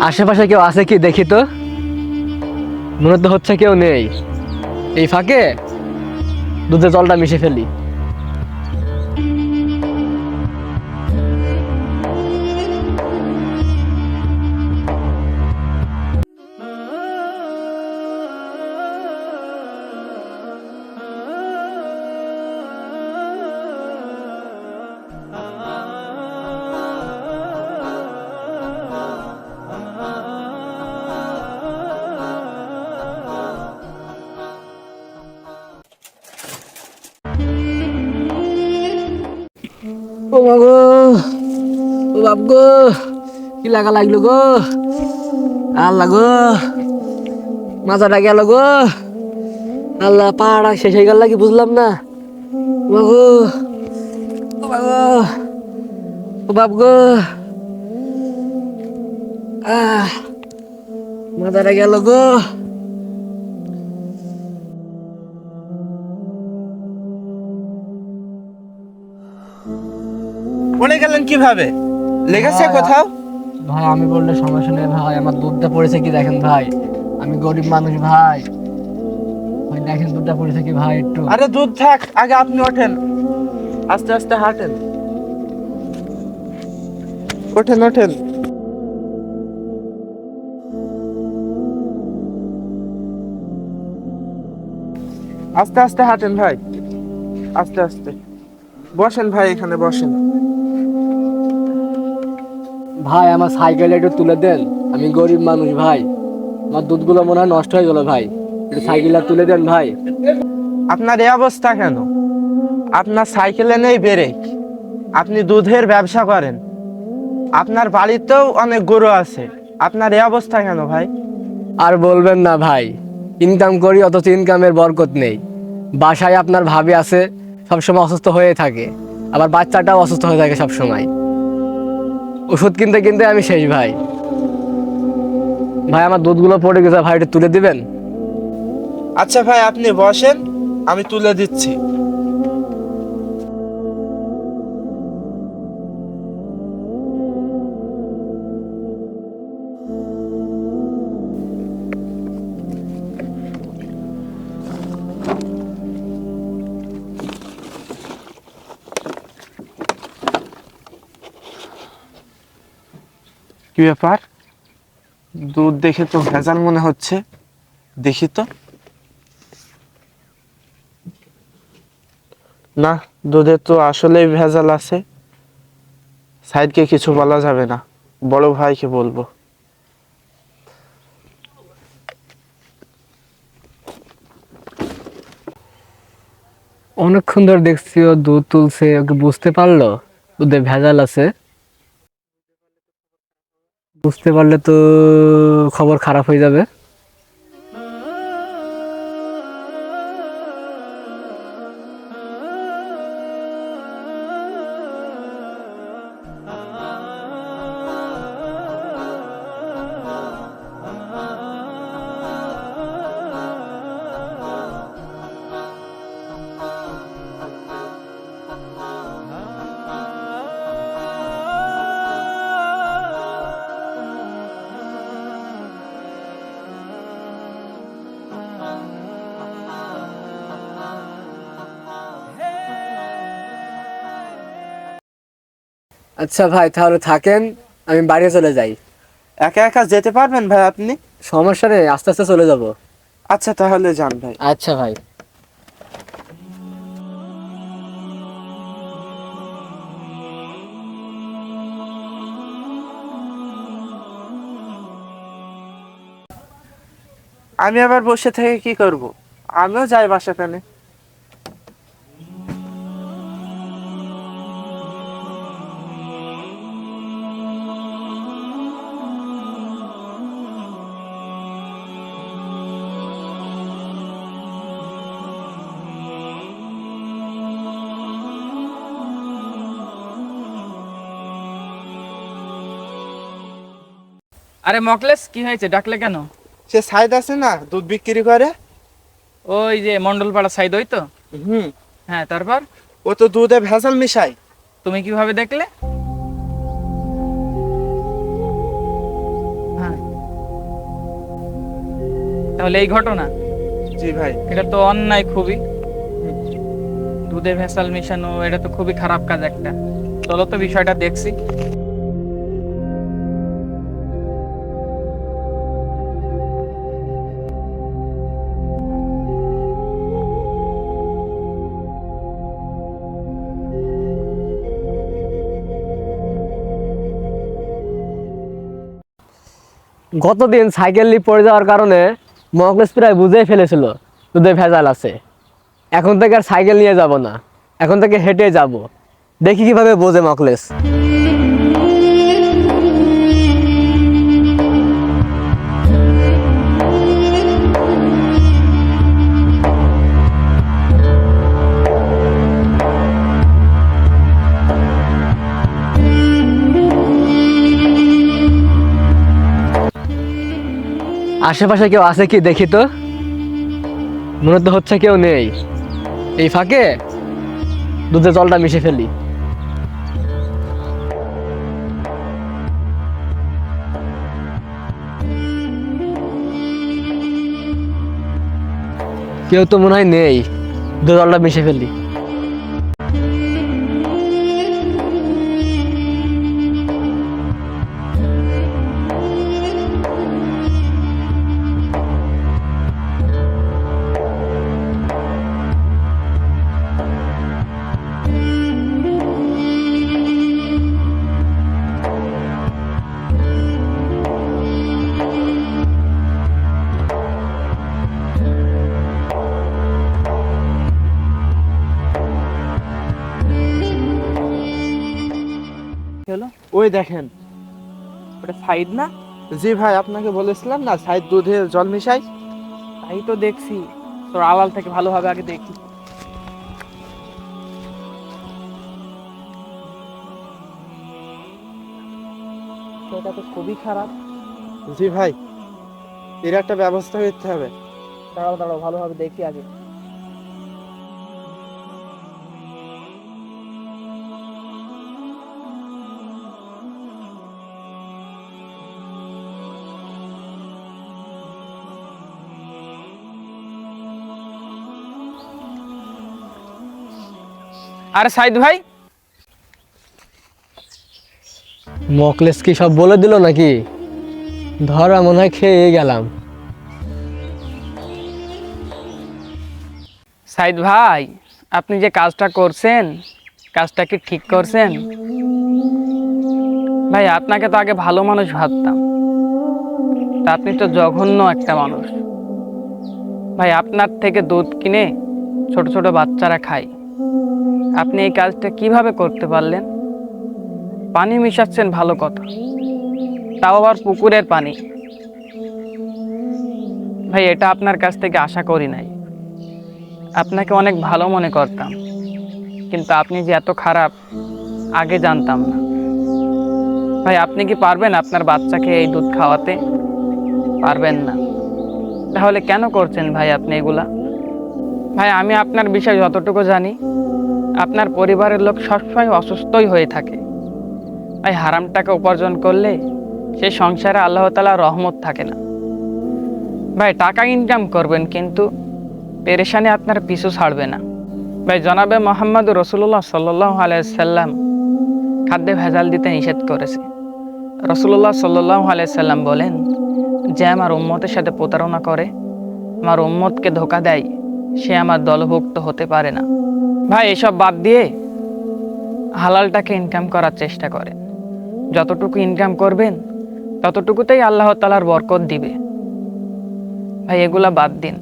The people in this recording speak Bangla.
আশেপাশে কেউ আছে কি দেখি তো? মনে তো হচ্ছে কেউ নেই। এই ফাঁকে দুধে জলটা মিশে ফেলি। ও মা গো, ও বাপ গো, কি লাগা লাগল গো? আল্লাহ গো মাথাটা গেল গো। আল্লাহ, পাহাড়া শেষ হয়ে গেল কি বুঝলাম না। গো, ও গো, ও বাপ গো। আহ মাথাটা গেল গো। পড়ে গেলেন কীভাবে? লেগেছে কোথাও? ভাই আমি বললে সমস্যা নেই ভাই আমার দুধটা পড়েছে কি দেখেন ভাই? আমি গরিব মানুষ ভাই। ভাই দেখেন দুধটা পড়েছে কি ভাই একটু। আরে দুধ থাক আগে আপনি ওঠেন। আস্তে আস্তে হাঁটেন। ওঠেন ওঠেন। আস্তে আস্তে হাঁটেন ভাই। আস্তে আস্তে। বসেন ভাই এখানে বসেন। ভাই আমার সাইকেল একটু তুলে দেন। আমি গরিব মানুষ ভাই। আমার দুধগুলো মনে হয় নষ্ট হয়ে গেল ভাই। একটু সাইকেলটা তুলে দেন ভাই। আপনার এই অবস্থা কেন? আপনার সাইকেলে নেই ব্রেক। আপনি দুধের ব্যবসা করেন। আপনার বাড়িতেও অনেক গরু আছে। আপনার এই অবস্থা কেন ভাই? আর বলবেন না ভাই। ইনকাম করি অথচ ইনকামের বরকত নেই। বাসায় আপনার ভাবি আছে সবসময় অসুস্থ হয়ে থাকে। আবার বাচ্চাটাও অসুস্থ হয়ে থাকে সবসময়। ওষুধ কিনতে কিনতে আমি শেষ ভাই। ভাই, আমার দুধগুলো পড়ে গেছে ভাইটা তুলে দিবেন? আচ্ছা ভাই, আপনি বসেন, আমি তুলে দিচ্ছি। কি ব্যাপার? দুধ দেখে তো ভেজাল মনে হচ্ছে। দেখি তো। না দুধে তো আসলেই ভেজাল আছে। সাইদকে কিছু বলা যাবে না। বড় ভাইকে বলব। অনেকক্ষণ ধরে দেখছি ও দুধ তুলছে ওকে বুঝতে পারল? দুধে ভেজাল আছে। বুঝতে পারলে তো খবর খারাপ হয়ে যাবে। আচ্ছা ভাই তাহলে থাকেন আমি বাড়ি চলে যাই। একা একা যেতে পারবেন ভাই আপনি? সমস্যা নেই আস্তে আস্তে চলে যাব। আচ্ছা তাহলে যান ভাই। আচ্ছা ভাই। আমি আবার বসে থেকে কি করব? আমিও যাই বাসা আরে মকলেস কি হয়েছে? ডাকলে কেন? সে সাইদ আছে না দুধ বিক্রি করে। ওই যে মন্ডলপাড়া সাইদ ওই তো? হুম। হ্যাঁ তারপর? ও তো দুধে ভেজাল মিশাই তুমি কীভাবে দেখলে? হ্যাঁ। তাহলে এই ঘটনা? জি ভাই। এটা তো অন্যায় খুবই। দুধে ভেসাল মিশানো এটা তো খুবই খারাপ কাজ একটা। চলো তো বিষয়টা দেখছি। গতদিন সাইকেল নিয়ে পড়ে যাওয়ার কারণে মকলেস প্রায় বুঝেই ফেলেছিল দুধে ভেজাল আছে। এখন থেকে আর সাইকেল নিয়ে যাব না। এখন থেকে হেঁটে যাব। দেখি কীভাবে বোঝে মকলেস আশেপাশে কেউ আছে কি দেখি তো? মনে তো হচ্ছে কেউ নেই। এই ফাঁকে দুধে জলটা মিশে ফেলি। কেউ তো মনে হয় নেই। দুধে জলটা মিশে ফেলি। ওই দেখেন। ওটা সাইড না? জি ভাই আপনাকে বলেছিলাম না সাইড দুধে জল মিশাই তাই তো দেখছি। তোর আড়াল থেকে ভালোভাবে আগে দেখি। এটা তো খুবই খারাপ। জি ভাই এর একটা ব্যবস্থা করতে হবে। দাঁড়াও দাঁড়াও ভালোভাবে দেখি আগে। আরে সাইদ ভাই। মকলেস কি সব বলে দিল নাকি? ধরা মনে হয় খেয়ে গেলাম। সাইদ ভাই আপনি যে কাজটা করছেন কাজটা কি ঠিক করছেন? ভাই আপনাকে তো আগে ভালো মানুষ ভাবতাম। তা আপনি তো জঘন্য একটা মানুষ। ভাই আপনার থেকে দুধ কিনে ছোট ছোট বাচ্চারা খায়। আপনি এই কাজটা কীভাবে করতে পারলেন? পানি মিশাচ্ছেন ভালো কথা। তাও আবার পুকুরের পানি। ভাই, এটা আপনার কাছ থেকে আশা করি নাই। আপনাকে অনেক ভালো মনে করতাম। কিন্তু আপনি যে এত খারাপ, আগে জানতাম না। ভাই, আপনি কি পারবেন আপনার বাচ্চাকে এই দুধ খাওয়াতে? পারবেন না। তাহলে কেন করছেন ভাই আপনি এগুলা? ভাই, আমি আপনার বিষয়ে যতটুকু জানি আপনার পরিবারের লোক সবসময় অসুস্থই হয়ে থাকে। ভাই হারাম টাকা উপার্জন করলে সে সংসারে আল্লাহ তালা রহমত থাকে না। ভাই, টাকা ইনকাম করবেন কিন্তু পেরেশানি আপনার পিছু ছাড়বে না। ভাই, জনাবে মোহাম্মদ রসুল্লাহ সাল্লাহ আলাইসাল্লাম খাদ্যে ভেজাল দিতে নিষেধ করেছে। রসুল্লাহ সাল্লাহ আলাইসাল্লাম বলেন, যে আমার উম্মতের সাথে প্রতারণা করে, আমার উম্মতকে ধোকা দেয় সে আমার দলভুক্ত হতে পারে না। ভাই, এসব বাদ দিয়ে হালালটাকে ইনকাম করার চেষ্টা করেন। যতটুকু ইনকাম করবেন, ততটুকুতেই আল্লাহ তালার বরকত দিবে। ভাই, এগুলা বাদ দিন।